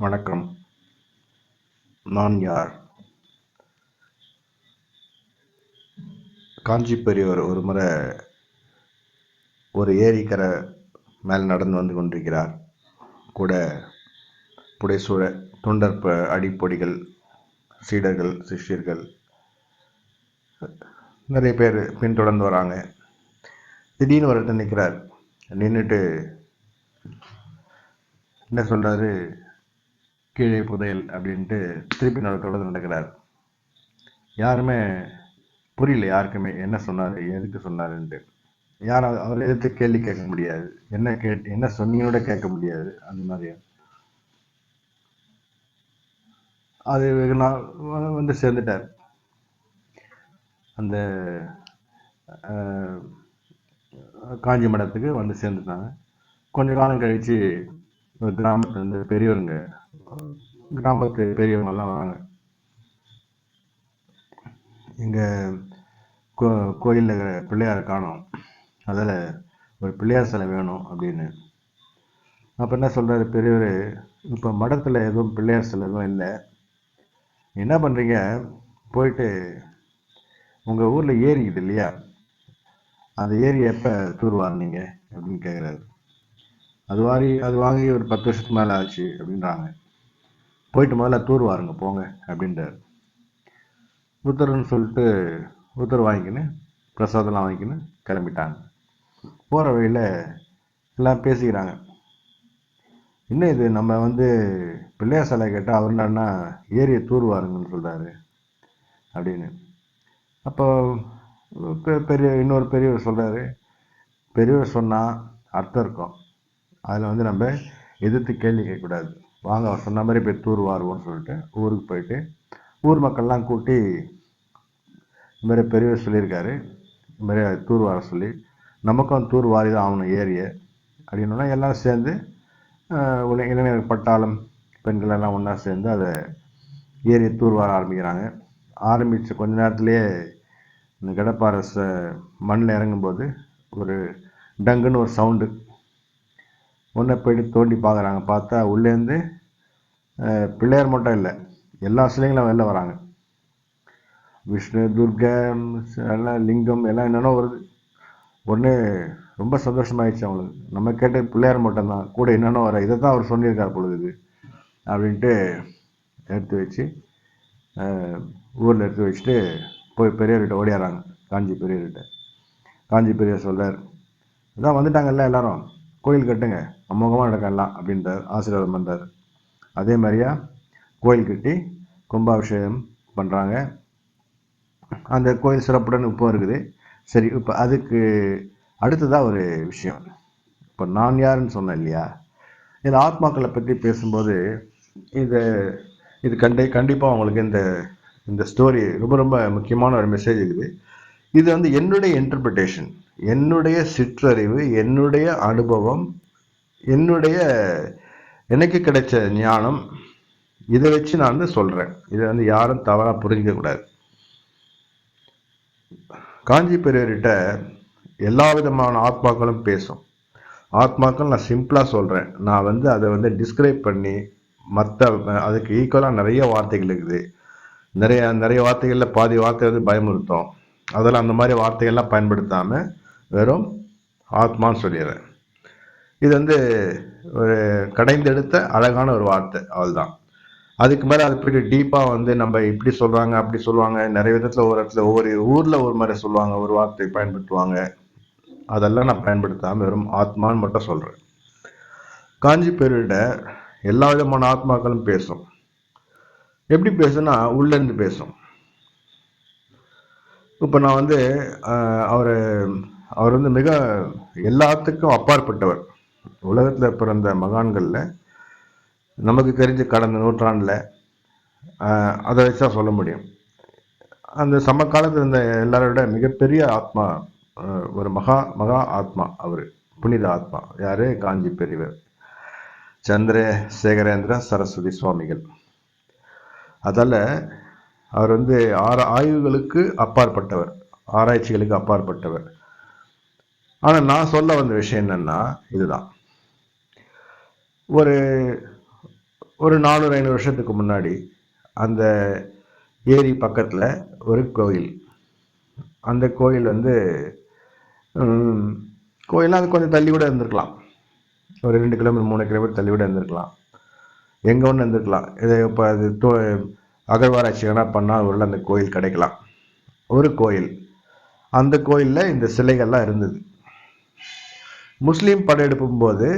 வணக்கம். நான் யார்? காஞ்சி பெரியவர் ஒரு முறை ஒரு ஏரிக்கரை மேல் நடந்து வந்து கொண்டிருக்கிறார். கூட புடைசூழ தொண்டற்ப அடிப்பொடிகள் சீடர்கள் சிஷ்யர்கள் நிறைய பேர் பின்தொடர்ந்து வராங்க. திடீர்னு ஒரு நிற்கிறார் நின்றுட்டு என்ன சொல்கிறாரு கீழே புதையல் அப்படின்ட்டு திருப்பி நட தொடர்ந்து நடக்கிறார். யாருமே புரியல யாருக்குமே என்ன சொன்னார் எதுக்கு சொன்னாருன்ட்டு. யாரும் அவர் எதிர்த்து கேள்வி கேட்க முடியாது. என்ன கேட்டு என்ன சொன்னீங்களோட கேட்க முடியாது. அந்த மாதிரி அது வெகு நாள் வந்து சேர்ந்துட்டார். அந்த காஞ்சி மடத்துக்கு வந்து சேர்ந்துட்டாங்க. கொஞ்ச காலம் கழிச்சு ஒரு கிராமத்துல பெரியவருங்க கிராமத்து பெரியவங்கெல்லாம் வராங்க இங்கே கோ கோயிலில் இருக்கிற பிள்ளையார் காணோம். அதில் ஒரு பிள்ளையார் சிலை வேணும் அப்படின்னு. அப்போ என்ன சொல்கிறாரு பெரியவர் இப்போ மடத்தில் எதுவும் பிள்ளையார் சிலை எதுவும் இல்லை. என்ன பண்ணுறீங்க போயிட்டு உங்கள் ஊரில் ஏரி இது இல்லையா? அந்த ஏரி எப்போ தூர்வாரினீங்க அப்படின்னு கேட்குறாரு அது வாரி அது வாங்கி ஒரு பத்து வருஷத்துக்கு மேலே ஆச்சு அப்படின்றாங்க. போயிட்டு முதல்ல தூர் வாருங்க போங்க அப்படின்றார். உத்தரவுன்னு சொல்லிட்டு புத்தர் வாங்கிக்கின்னு பிரசாதம்லாம் வாங்கிக்கின்னு கிளம்பிட்டாங்க. போகிற வழியில் எல்லாம் பேசிக்கிறாங்க. இன்னும் இது நம்ம வந்து பிள்ளையார் சிலை கேட்டால் அவர் என்னன்னா ஏரியை தூர் வாருங்கன்னு சொல்கிறாரு அப்படின்னு. அப்போ பெ- பெரிய இன்னொரு பெரியவர் சொல்கிறாரு பெரியவர் சொன்னால் அர்த்தம் இருக்கும். அதில் வந்து நம்ம எதிர்த்து கேள்வி கேட்கக்கூடாது. வாங்க அவர் சொன்ன மாதிரி போய் தூர் வாருவோம்னு சொல்லிட்டு ஊருக்கு போயிட்டு ஊர் மக்கள்லாம் கூட்டி இதுமாதிரி பெரியவர் சொல்லியிருக்காரு இதுமாதிரி மாதிரி தூர் வார சொல்லி நமக்கும் தூர் வாரி தான் ஆகணும் ஏரியை. அப்படின்னா எல்லாம் சேர்ந்து இளைஞர்கள் இளைஞர் பட்டாளம் பெண்கள் எல்லாம் ஒன்றா சேர்ந்து அதை ஏரியை தூர் வார ஆரம்பிக்கிறாங்க. ஆரம்பித்த கொஞ்ச நேரத்துலேயே இந்த கடப்பாறை ச மண்ணில் இறங்கும்போது ஒரு டங்குன்னு ஒரு சவுண்டு ஒன்றை போயிட்டு தோண்டி பார்க்குறாங்க பார்த்தா உள்ளேருந்து பிள்ளையார் மட்டும் இல்லை எல்லா சிலைங்களும் வெளில வராங்க. விஷ்ணு துர்கம் எல்லாம் லிங்கம் எல்லாம் என்னென்ன வருது. உடனே ரொம்ப சந்தோஷமாயிடுச்சு அவங்களுக்கு. நம்ம கேட்ட பிள்ளையார் மட்டும்தான் கூட என்னென்ன வர இதை தான் அவர் சொல்லியிருக்கார் பொழுது அப்படின்ட்டு எடுத்து வச்சு ஊரில் எடுத்து வச்சுட்டு போய் பெரியவர்கிட்ட ஓடியாராங்க காஞ்சி பெரியவர்கிட்ட காஞ்சி பெரியவர் சொல்கிறார் இதான் வந்துட்டாங்கல்ல எல்லாரும்? கோயில் கட்டுங்க. அமோகமாக நடக்கலாம் அப்படின்றார் ஆசீர்வாதம் பண்ணுறாரு அதே மாதிரியா கோயில் கட்டி கும்பாபிஷேகம் பண்ணுறாங்க அந்த கோயில் சிறப்புடன் இப்போ இருக்குது. சரி இப்போ அதுக்கு அடுத்ததாக ஒரு விஷயம். இப்போ நான் யாருன்னு சொன்னேன் இல்லையா? இந்த ஆத்மாக்களை பற்றி பேசும்போது இது இது கண்டி கண்டிப்பாக அவங்களுக்கு இந்த இந்த ஸ்டோரி ரொம்ப ரொம்ப முக்கியமான ஒரு மெசேஜ் இருக்குது. இது வந்து என்னுடைய இன்டர்பிரிட்டேஷன் என்னுடைய சிற்றறிவு என்னுடைய அனுபவம் என்னுடைய எனக்கு கிடைச்ச ஞானம் இதை வச்சு நான் வந்து சொல்கிறேன் இதை வந்து யாரும் தவறாக புரிஞ்சிக்கக்கூடாது காஞ்சி பெரியவர்கிட்ட எல்லா விதமான ஆத்மாக்களும் பேசும். ஆத்மாக்கள் நான் சிம்பிளாக சொல்கிறேன் நான் வந்து அதை வந்து டிஸ்கிரைப் பண்ணி மற்ற அதுக்கு ஈக்குவலாக நிறைய வார்த்தைகள் இருக்குது. நிறைய நிறைய வார்த்தைகளில் பாதி வார்த்தை வந்து பயமுறுத்தும். அதில் அந்த மாதிரி வார்த்தைகள்லாம் பயன்படுத்தாமல் வெறும் ஆத்மான்னு சொல்லிடுறேன். இது வந்து ஒரு கடைந்தெடுத்த அழகான ஒரு வார்த்தை அவள் தான் அதுக்கு மேலே அது இப்படி டீப்பாக வந்து நம்ம இப்படி சொல்கிறாங்க அப்படி சொல்லுவாங்க. நிறைய விதத்தில் ஒரு இடத்துல ஒவ்வொரு ஊரில் ஒரு மாதிரி சொல்லுவாங்க ஒரு வார்த்தை பயன்படுத்துவாங்க. அதெல்லாம் நான் பயன்படுத்தாமல் வெறும் ஆத்மான்னு மட்டும் சொல்கிறேன் காஞ்சி பேரிட எல்லா விதமான ஆத்மாக்களும் பேசும். எப்படி பேசுனா உள்ளேருந்து பேசும். இப்போ நான் வந்து அவர் அவர் வந்து மிக எல்லாத்துக்கும் அப்பாற்பட்டவர். உலகத்தில் பிறந்த மகான்களில் நமக்கு தெரிஞ்ச கடந்த நூற்றாண்டில் அதை வச்சு தான் சொல்ல முடியும். அந்த சமகாலத்தில் இருந்த எல்லாரோட மிகப்பெரிய ஆத்மா ஒரு மகா மகா ஆத்மா அவர் புனித ஆத்மா. யாரு? காஞ்சி பெரியவர். சந்திரசேகரேந்திர சரஸ்வதி சுவாமிகள். அதால் அவர் வந்து ஆற ஆய்வுகளுக்கு அப்பாற்பட்டவர். ஆராய்ச்சிகளுக்கு அப்பாற்பட்டவர். ஆனால் நான் சொல்ல வந்த விஷயம் என்னன்னா இதுதான். ஒரு ஒரு நானூறு ஐநூறு வருஷத்துக்கு முன்னாடி அந்த ஏரி பக்கத்தில் ஒரு கோயில். அந்த கோயில் வந்து கோயிலாம் அது கொஞ்சம் தள்ளி கூட இருந்திருக்கலாம். ஒரு ரெண்டு கிலோமீட்டர் மூணு கிலோமீட்டர் தள்ளி கூட இருந்திருக்கலாம். எங்கே ஒன்று இருந்திருக்கலாம். இதை இப்போ அது தோ அகழ்வாராய்ச்சி வேணால் பண்ணால் உள்ள அந்த கோயில் கிடைக்கலாம். ஒரு கோயில். அந்த கோயிலில் இந்த சிலைகள்லாம் இருந்தது. முஸ்லீம் படையெடுப்பும் போது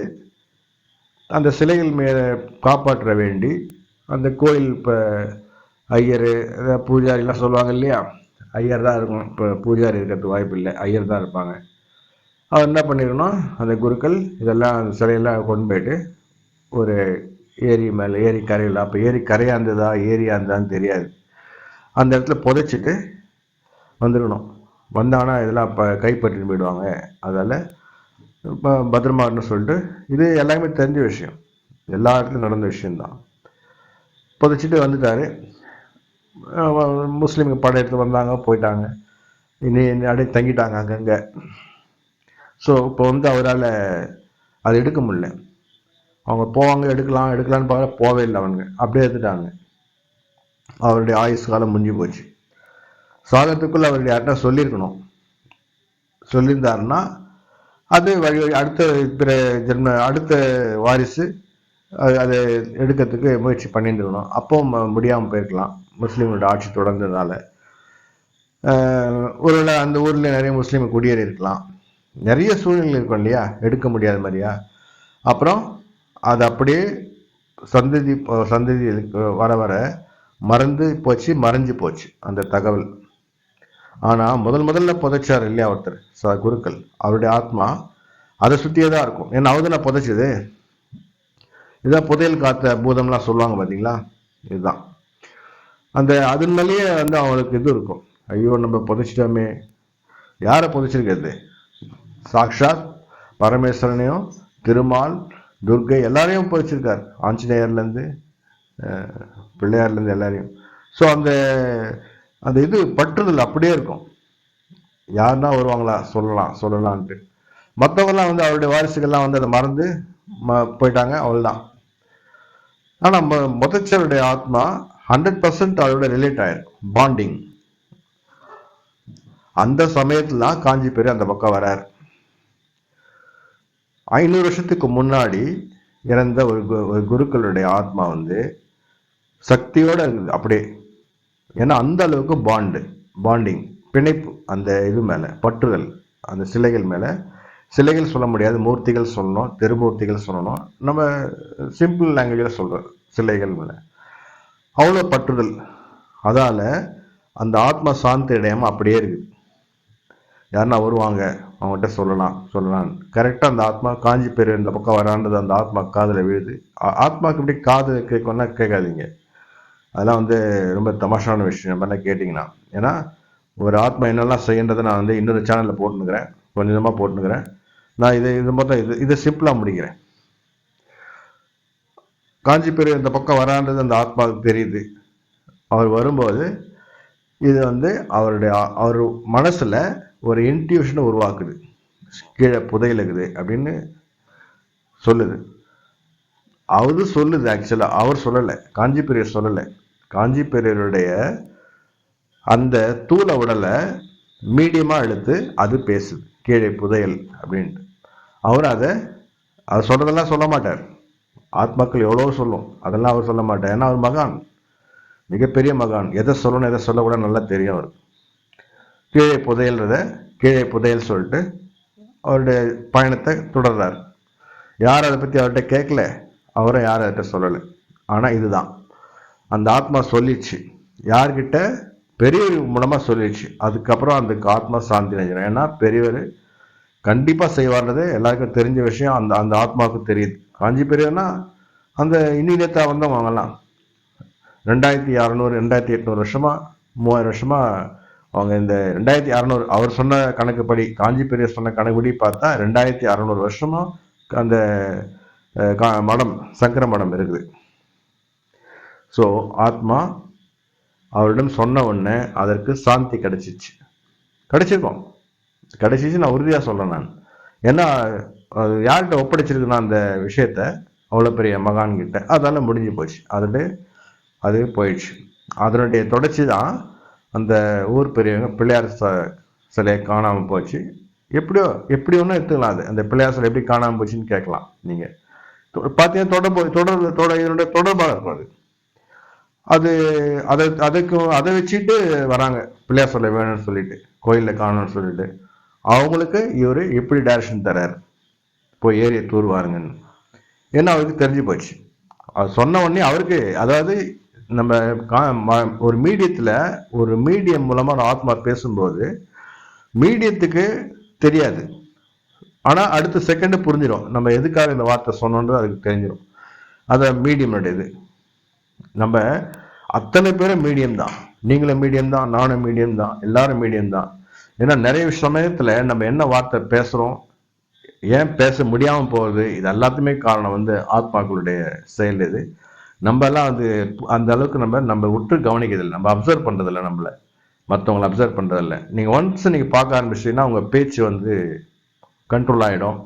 அந்த சிலைகள் மேலே காப்பாற்ற வேண்டி அந்த கோயில் இப்போ ஐயர் பூஜாரிலாம் சொல்லுவாங்க இல்லையா? ஐயர் தான் இருக்கும் இப்போ பூஜாரி இருக்கிறதுக்கு வாய்ப்பு இல்லை. ஐயர் தான் இருப்பாங்க. அவர் என்ன பண்ணிருக்கணும்? அந்த குருக்கள் இதெல்லாம் அந்த சிலையெல்லாம் கொண்டு போயிட்டு ஒரு ஏரி மேலே ஏரி கரையில் அப்போ ஏரி கரையாக இருந்ததா ஏரியாக இருந்தான்னு தெரியாது. அந்த இடத்துல புதைச்சிட்டு வந்துடணும். வந்தாங்கன்னா இதெல்லாம் இப்போ கைப்பற்றின்னு போயிடுவாங்க. அதால் இப்போ பத்திரமான்னு சொல்லிட்டு இது எல்லாமே தெரிஞ்ச விஷயம். எல்லா இடத்துலையும் நடந்த விஷயந்தான் புதைச்சிட்டு வந்துட்டார். முஸ்லீம்ங்க படம் எடுத்து வந்தாங்க போயிட்டாங்க. இனி அப்படியே தங்கிட்டாங்க அங்கங்கே. ஸோ இப்போ வந்து அவரால் அதை எடுக்க முடியல. அவங்க போவாங்க எடுக்கலாம் எடுக்கலான்னு பார்க்க போவே இல்லை அவனுங்க. அப்படியே எடுத்துட்டாங்க. அவருடைய ஆயுசு காலம் முடிஞ்சு போச்சு. சாகத்துக்குள்ளே அவருடைய யார்கிட்ட சொல்லியிருக்கணும். சொல்லியிருந்தாருன்னா அது வழி அடுத்த பிற ஜென்ம அடுத்த வாரிசு அது அதை எடுக்கிறதுக்கு முயற்சி பண்ணியிருந்துருக்கணும். அப்போ முடியாமல் போயிருக்கலாம். முஸ்லீம்களோட ஆட்சி தொடர்ந்ததுனால. ஒருவேளை அந்த ஊரில் நிறைய முஸ்லீம் குடியேறி இருக்கலாம். நிறைய சூழ்நிலை இருக்கும் இல்லையா? எடுக்க முடியாத மாதிரியா? அப்புறம் அது அப்படியே சந்ததி சந்ததி வர வர மறந்து போச்சு மறைஞ்சு போச்சு. அந்த தகவல். ஆனால் முதல் முதல்ல புதைச்சார் இல்லையா ஒருத்தர்? ச குருக்கள். அவருடைய ஆத்மா அதை சுற்றியே தான் இருக்கும். ஏன்னா அவர் புதைச்சது? இதான் புதையல் காத்த பூதம்லாம் சொல்லுவாங்க பார்த்தீங்களா இதுதான். அந்த அதன் மேலேயே வந்து அவங்களுக்கு இது இருக்கும். ஐயோ நம்ம புதைச்சிட்டோமே. யாரை புதைச்சிருக்கிறது? சாக்ஷாத் பரமேஸ்வரனையும் திருமால் துர்கை எல்லாரையும் புதைச்சிருக்கார். ஆஞ்சநேயர்லேருந்து பிள்ளையார்லேருந்து எல்லாரையும். ஸோ அந்த அந்த இது பற்றுதல் அப்படியே இருக்கும். யாருன்னா வருவாங்களா? சொல்லலாம் சொல்லலான்ட்டு. மற்றவங்கலாம் வந்து அவருடைய வாரிசுகள்லாம் வந்து அதை மறந்து ம போயிட்டாங்க அவள்தான் ஆனால் ம முதச்சருடைய ஆத்மா ஹண்ட்ரட் பர்சன்ட் அவரோட ரிலேட் ஆயிருக்கும் பாண்டிங் அந்த சமயத்துல தான் காஞ்சி பேர் அந்த பக்கம் வரார். ஐநூறு வருஷத்துக்கு முன்னாடி இறந்த ஒரு ஒரு குருக்களுடைய ஆத்மா வந்து சக்தியோட இருக்குது அப்படியே. ஏன்னா அந்த அளவுக்கு பாண்டு பாண்டிங் பிணைப்பு அந்த இது மேலே பற்றுதல் அந்த சிலைகள் மேலே. சிலைகள் சொல்ல முடியாது மூர்த்திகள் சொல்லணும் திருமூர்த்திகள் சொல்லணும். நம்ம சிம்பிள் லாங்குவேஜில் சொல்கிறோம் சிலைகள் மேலே. அவ்வளோ பற்றுதல். அதால் அந்த ஆத்மா சாந்தி அடையாமல் அப்படியே இருக்குது யாருன்னா வருவாங்க அவங்ககிட்ட சொல்லலாம் சொல்லலாம். கரெக்டாக அந்த ஆத்மா காஞ்சி பெரு இந்த பக்கம் வரான்றது அந்த ஆத்மா காதில் விழுது. ஆத்மாவுக்கு இப்படி காது கேட்கணும்னா கேட்காதீங்க. அதெல்லாம் வந்து ரொம்ப தமாஷான விஷயம். நம்ம என்ன கேட்டிங்கன்னா ஏன்னா ஒரு ஆத்மா என்னெல்லாம் செய்யன்றதை நான் வந்து இன்னொரு சேனலில் போட்டுனுக்கிறேன் கொஞ்சம் கொஞ்சமாக போட்டுனுக்கிறேன் நான் இதை இது மொத்தம் இது இதை சிம்பிளாக முடிக்கிறேன். காஞ்சி பெரிய இந்த பக்கம் வரான்றது அந்த ஆத்மாவுக்கு தெரியுது. அவர் வரும்போது இது வந்து அவருடைய அவர் மனசில் ஒரு இன்ட்யூஷனை உருவாக்குது. கீழே புதையல் இருக்குது அப்படின்னு சொல்லுது. அவரு சொல்லுது ஆக்சுவலாக அவர் சொல்லலை. காஞ்சி பெரியர் சொல்லலை. காஞ்சி பெரியருடைய அந்த தூள உடலை மீடியமாக எடுத்து அது பேசுது. கீழே புதையல் அப்படின்ட்டு. அவர் அதை அவர் சொல்கிறதெல்லாம் சொல்ல மாட்டார். ஆத்மாக்கள் எவ்வளோ சொல்லும். அதெல்லாம் அவர் சொல்ல மாட்டார். ஏன்னா அவர் மகான். மிகப்பெரிய மகான். எதை சொல்லணும் எதை சொல்லக்கூட நல்லா தெரியும் அவர் கீழே புதையல்றத கீழே புதையல் சொல்லிட்டு அவருடைய பயணத்தை தொடர்றார். யார் அதை பற்றி அவர்கிட்ட கேட்கல? அவரும் யார் அவர்கிட்ட சொல்லலை? ஆனால் இதுதான். அந்த ஆத்மா சொல்லிச்சு. யார்கிட்ட? பெரியவர் மூலமாக சொல்லிடுச்சு அதுக்கப்புறம் அந்த ஆத்மா சாந்தி அடைஞ்சிடும் ஏன்னா பெரியவர் கண்டிப்பாக செய்வார்ன்றது எல்லாருக்கும் தெரிஞ்ச விஷயம். அந்த அந்த ஆத்மாவுக்கு தெரியுது. காஞ்சி பெரியவர்னா அந்த இன்னிலேத்தா வந்து வாங்கலாம். ரெண்டாயிரத்தி அறநூறு ரெண்டாயிரத்தி எட்நூறு வருஷமா மூவாயிரம் வருஷமாக அவங்க இந்த ரெண்டாயிரத்தி அறநூறு அவர் சொன்ன கணக்குப்படி காஞ்சி பெரியர் சொன்ன கணக்குப்படி பார்த்தா ரெண்டாயிரத்தி அறநூறு வருஷமா அந்த மடம் சங்கர மடம் இருக்குது. ஸோ ஆத்மா அவரிடம் சொன்ன உடனே அதற்கு சாந்தி கிடைச்சிச்சு. கிடைச்சிருக்கோம். கிடைச்சிச்சு நான் உறுதியாக சொல்கிறேன் நான். ஏன்னா அது யார்கிட்ட ஒப்படைச்சிருக்குன்னா அந்த விஷயத்த? அவ்வளோ பெரிய மகான் கிட்ட. அதெல்லாம் முடிஞ்சு போச்சு. அதோட அது போயிடுச்சு. அதனுடைய தொடர்ச்சி தான் அந்த ஊர் பெரியவங்க பிள்ளையார் ச சிலையை காணாமல் போச்சு. எப்படியோ எப்படி ஒன்றும் எடுத்துக்கலாம் அது. அந்த பிள்ளையார் சிலை எப்படி காணாமல் போச்சுன்னு கேட்கலாம் நீங்கள் பார்த்தீங்கன்னா தொடர்பு தொடர் தொடர் இதனுடைய தொடர்பாக இருக்கும் அது. அது அதை அதுக்கு அதை வச்சுட்டு வராங்க. பிள்ளையார் சொல்ல வேணும்னு சொல்லிட்டு கோயிலில் காணணும்னு சொல்லிட்டு. அவங்களுக்கு இவர் எப்படி டைரக்ஷன் தர்றாரு? போய் ஏரியை தூர்வாருங்கன்னு. ஏன்னா அவருக்கு தெரிஞ்சு போச்சு. அது சொன்ன உடனே அவருக்கு அதாவது நம்ம கா- ம- ஒரு மீடியத்தில் ஒரு மீடியம் மூலமாக ஒரு ஆத்மா பேசும்போது மீடியத்துக்கு தெரியாது. ஆனால் அடுத்த செகண்டு புரிஞ்சிடும் நம்ம எதுக்காக இந்த வார்த்தை சொன்னோன்றது அதுக்கு தெரிஞ்சிடும் அதை மீடியம் இது நம்ம அத்தனை பேரும் மீடியம் தான். நீங்களும் மீடியம் தான் நானும் மீடியம் தான் எல்லாரும் மீடியம் தான். ஏன்னா நிறைய சமயத்தில் நம்ம என்ன வார்த்தை பேசுகிறோம் ஏன் பேச முடியாமல் போகுது இது எல்லாத்துமே காரணம் வந்து ஆத்மாக்களுடைய செயல் இது. நம்ம எல்லாம் அது அந்த அளவுக்கு நம்ம நம்ம உற்று கவனிக்கிறதில்லை நம்ம அப்சர்வ் பண்ணுறதில்ல நம்மளை. மற்றவங்களை அப்சர்வ் பண்ணுறதில்ல நீங்கள் ஒன்ஸ் நீங்கள் பார்க்க ஆரம்பிச்சீங்கன்னா உங்கள் பேச்சு வந்து கண்ட்ரோல் ஆகிடும்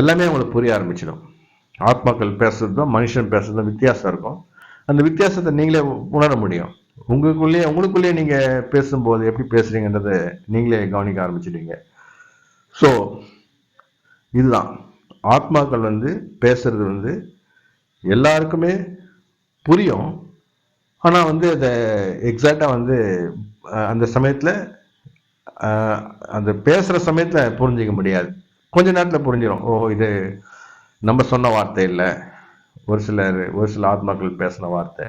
எல்லாமே உங்களுக்கு புரிய ஆரம்பிச்சிடும். ஆத்மாக்கள் பேசுறதும் மனுஷன் பேசுறதும் வித்தியாசம் இருக்கும். அந்த வித்தியாசத்தை நீங்களே உணர முடியும். உங்களுக்குள்ளேயே உங்களுக்குள்ளேயே நீங்கள் பேசும்போது எப்படி பேசுறீங்கன்றதை நீங்களே கவனிக்க ஆரம்பிச்சிடுவீங்க. ஸோ இதுதான். ஆத்மாக்கள் வந்து பேசுறது வந்து எல்லாருக்குமே புரியும். ஆனால் வந்து அதை எக்ஸாக்டாக வந்து அந்த சமயத்தில் அந்த பேசுகிற சமயத்தில் புரிஞ்சிக்க முடியாது. கொஞ்ச நேரத்தில் புரிஞ்சிடும் ஓ இது நம்ம சொன்ன வார்த்தை இல்லை. ஒரு சிலர் ஒரு சில ஆத்மாக்கள் பேசின வார்த்தை.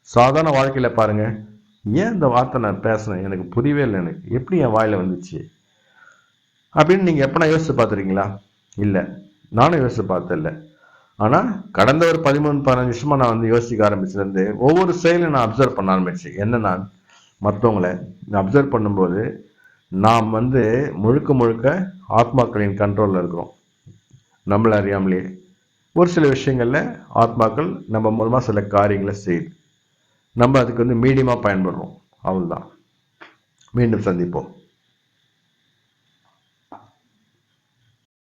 சாதாரண வாழ்க்கையில் பாருங்கள் ஏன் இந்த வார்த்தை நான் பேசினேன்? எனக்கு புரியவே இல்லை எனக்கு. எப்படி என் வாயில் வந்துச்சு? அப்படின்னு நீங்கள் எப்பனா யோசித்து பார்த்துருக்கீங்களா? இல்லை. நானும் யோசித்து பார்த்ததில்ல. ஆனால் கடந்த ஒரு பதிமூணு பதினஞ்சு வருஷமா நான் வந்து யோசிக்க ஆரம்பிச்சதுலேருந்து ஒவ்வொரு செயலையும் நான் அப்சர்வ் பண்ண ஆரம்பிச்சேன். என்ன நான்? மற்றவங்களை அப்சர்வ் பண்ணும்போது நாம் வந்து முழுக்க முழுக்க ஆத்மாக்களின் கண்ட்ரோலில் இருக்கிறோம். நம்மளை அறியாமலே ஒரு சில விஷயங்களில் ஆத்மாக்கள் நம்ம மூலமாக சில காரியங்களை செய்யுது நம்ம அதுக்கு வந்து மீடியமாக பயன்படுறோம். அவ்வளோதான் மீண்டும் சந்திப்போம்.